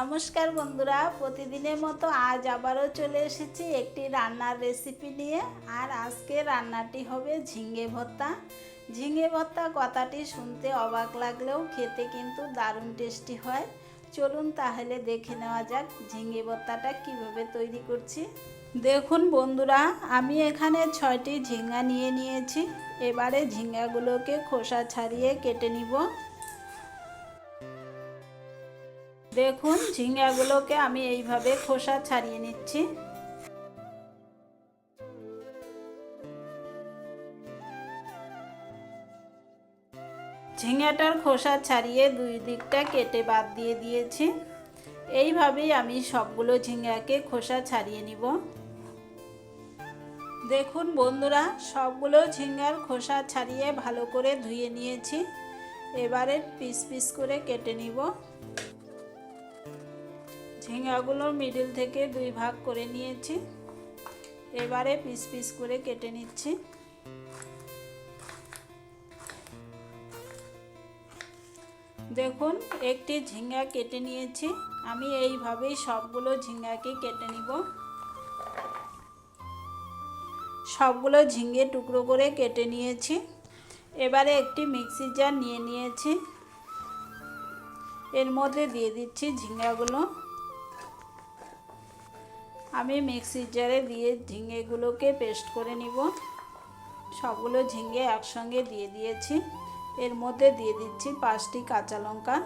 নমস্কার বন্ধুরা, প্রতিদিনের মতো আজ আবারও চলে এসেছি একটি রান্নার রেসিপি নিয়ে। আর আজকে রান্নাটি হবে ঝিঙে ভর্তা। ঝিঙে ভর্তা কথাটি শুনতে অবাক লাগলেও খেতে কিন্তু দারুণ টেস্টি হয়। চলুন তাহলে দেখে নেওয়া যাক ঝিঙে ভর্তাটা কীভাবে তৈরি করছি। দেখুন বন্ধুরা, আমি এখানে ছয়টি ঝিঙ্গা নিয়ে নিয়েছি। এবারে ঝিঙ্গাগুলোকে খোসা ছাড়িয়ে কেটে নিব। দেখুন, ঝিঙ্গাগুলোকে আমি এইভাবে খোসা ছাড়িয়ে নিচ্ছি। ঝিঙ্গাটার খোসা ছাড়িয়ে দুই দিকটা কেটে বাদ দিয়ে দিয়েছি। এইভাবেই আমি সবগুলো ঝিঙ্গাকে খোসা ছাড়িয়ে নিব। দেখুন বন্ধুরা, সবগুলো ঝিঙ্গার খোসা ছাড়িয়ে ভালো করে ধুয়ে নিয়েছি। এবারে পিস পিস করে কেটে নিব। ঝিঙ্গাগুলো মিডিল থেকে দুই ভাগ করে নিয়েছি। এবারে পিস পিস করে কেটে নিচ্ছি। দেখুন, একটি ঝিঙ্গা কেটে নিয়েছি। আমি এইভাবেই সবগুলো ঝিঙ্গাকে কেটে নিব। সবগুলো ঝিঙ্গে টুকরো করে কেটে নিয়েছি। এবারে একটি মিক্সি জার নিয়ে নিয়েছি। এর মধ্যে দিয়ে দিচ্ছি ঝিঙ্গাগুলো আমি মিক্সির জারে দিয়ে ঝিঙেগুলোকে পেস্ট করে নিব। সবগুলো ঝিঙে একসঙ্গে দিয়ে দিয়েছি। এর মধ্যে দিয়ে দিচ্ছি পাঁচটি কাঁচা লঙ্কা।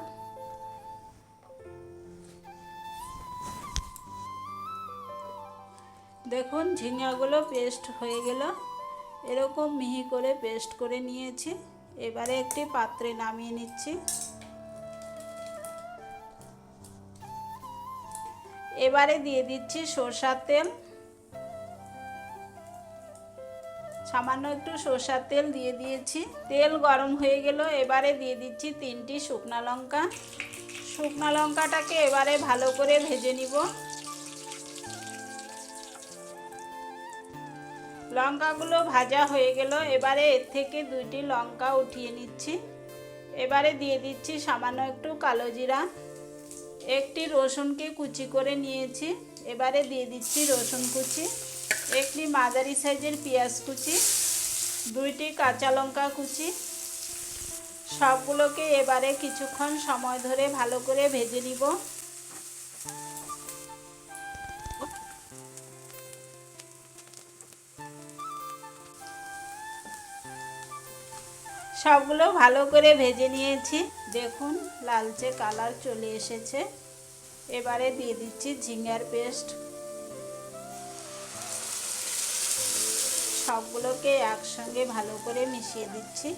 দেখুন ঝিঙাগুলো পেস্ট হয়ে গেল। এরকম মিহি করে পেস্ট করে নিয়েছি। এবারে একটি পাত্রে নামিয়ে নিচ্ছি। এবারে দিয়ে দিচ্ছি সরষার তেল। সামান্য একটু সরষার তেল দিয়ে দিয়েছি। তেল গরম হয়ে গেল, এবারে দিয়ে দিচ্ছি তিনটি শুকনা লঙ্কা। শুকনা লঙ্কাটাকে এবারে ভালো করে ভেজে নিব। লঙ্কাগুলো ভাজা হয়ে গেল, এবারে এর থেকে দুইটি লঙ্কা উঠিয়ে নিচ্ছি। এবারে দিয়ে দিচ্ছি সামান্য একটু কালো জিরা। একটি রসুনকে কুচি করে নিয়েছি। এবারে দিয়ে দিচ্ছি রসুন কুচি, একটি মাঝারি সাইজের পেঁয়াজ কুচি, দুইটি কাঁচা লঙ্কা কুচি। সবগুলোকে এবারে কিছুক্ষণ সময় ধরে ভালো করে ভেজে নিব। সবগুলো ভালো করে ভেজে নিয়েছি। দেখুন, লালচে কালার চলে এসেছে। এবারে দিয়ে দিচ্ছি ঝিঙ্গার পেস্ট। সবগুলোকে একসঙ্গে ভালো করে মিশিয়ে দিচ্ছি।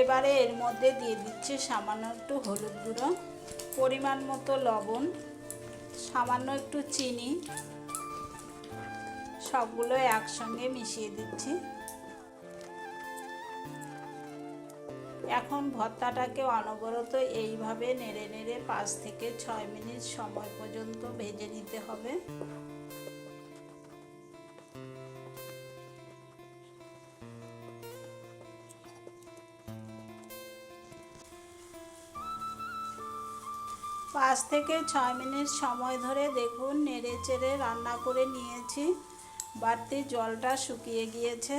এবারে এর মধ্যে দিয়ে দিচ্ছি সামান্য একটু হলুদ গুঁড়ো, পরিমাণ মতো লবণ, সামান্য একটু চিনি সবগুলো একসঙ্গে মিশিয়ে দিচ্ছি। এখন ভর্তাটাকে অনবরত এইভাবে নেড়ে নেড়ে পাঁচ থেকে ছয় মিনিট সময় পর্যন্ত ভেজে নিতে হবে। পাঁচ থেকে ছয় মিনিট সময় ধরে দেখুন, নেড়ে চেড়ে রান্না করে নিয়েছি। বাড়তি জলটা শুকিয়ে গিয়েছে।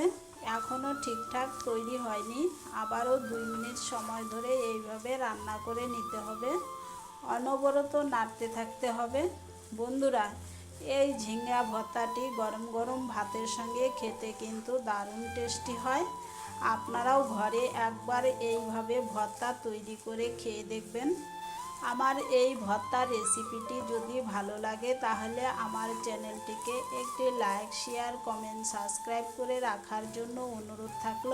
এখনও ঠিকঠাক তৈরি হয়নি। আবারও দুই মিনিট সময় ধরে এইভাবে রান্না করে নিতে হবে। অনবরত নাড়তে থাকতে হবে। বন্ধুরা, এই ঝিঙ্গা ভর্তাটি গরম গরম ভাতের সঙ্গে খেতে কিন্তু দারুণ টেস্টি হয়। আপনারাও ঘরে একবার এইভাবে ভর্তা তৈরি করে খেয়ে দেখবেন। আমার এই ভর্তার রেসিপিটি যদি ভালো লাগে তাহলে আমার চ্যানেলটিকে একটি লাইক শেয়ার কমেন্ট সাবস্ক্রাইব করে রাখার জন্য অনুরোধ থাকল।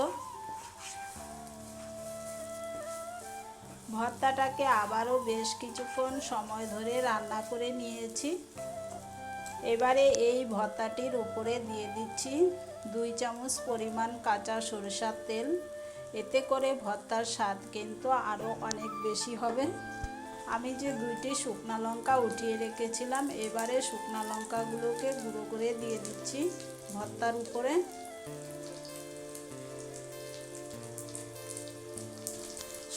ভর্তাটাকে আবারও বেশ কিছুক্ষণ সময় ধরে রান্না করে নিয়েছি। এবারে এই ভর্তাটির উপরে দিয়ে দিচ্ছি দুই চামচ পরিমাণ কাঁচা সরিষার তেল। এতে করে ভর্তার স্বাদ কিন্তু আরও অনেক বেশি হবে। আমি যে দুইটি শুকনা লঙ্কা উঠিয়ে রেখেছিলাম, এবারে শুকনা লঙ্কাগুলোকে গুঁড়ো করে দিয়ে দিচ্ছি ভর্তার উপরে।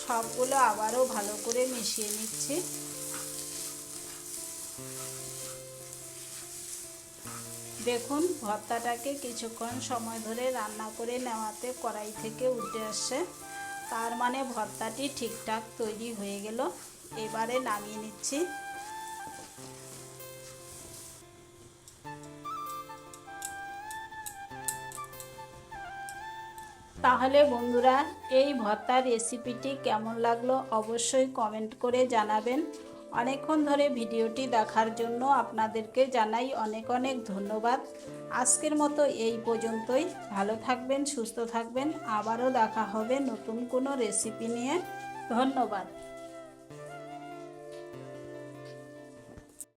সবগুলো আবারও ভালো করে মিশিয়ে নিচ্ছি। দেখুন, ভর্তাটাকে কিছুক্ষণ সময় ধরে রান্না করে নেওয়াতে কড়াই থেকে উঠে আসছে। তার মানে ভর্তাটি ঠিকঠাক তৈরি হয়ে গেল। এবারে নামিয়ে নিচ্ছি। তাহলে বন্ধুরা, এই ভর্তার রেসিপিটি কেমন লাগল অবশ্যই কমেন্ট করে জানাবেন। অনেকক্ষণ ধরে ভিডিওটি দেখার জন্য আপনাদেরকে জানাই অনেক অনেক ধন্যবাদ। আজকের মতো এই পর্যন্তই। ভালো থাকবেন, সুস্থ থাকবেন। আবারও দেখা হবে নতুন কোনো রেসিপি নিয়ে। ধন্যবাদ।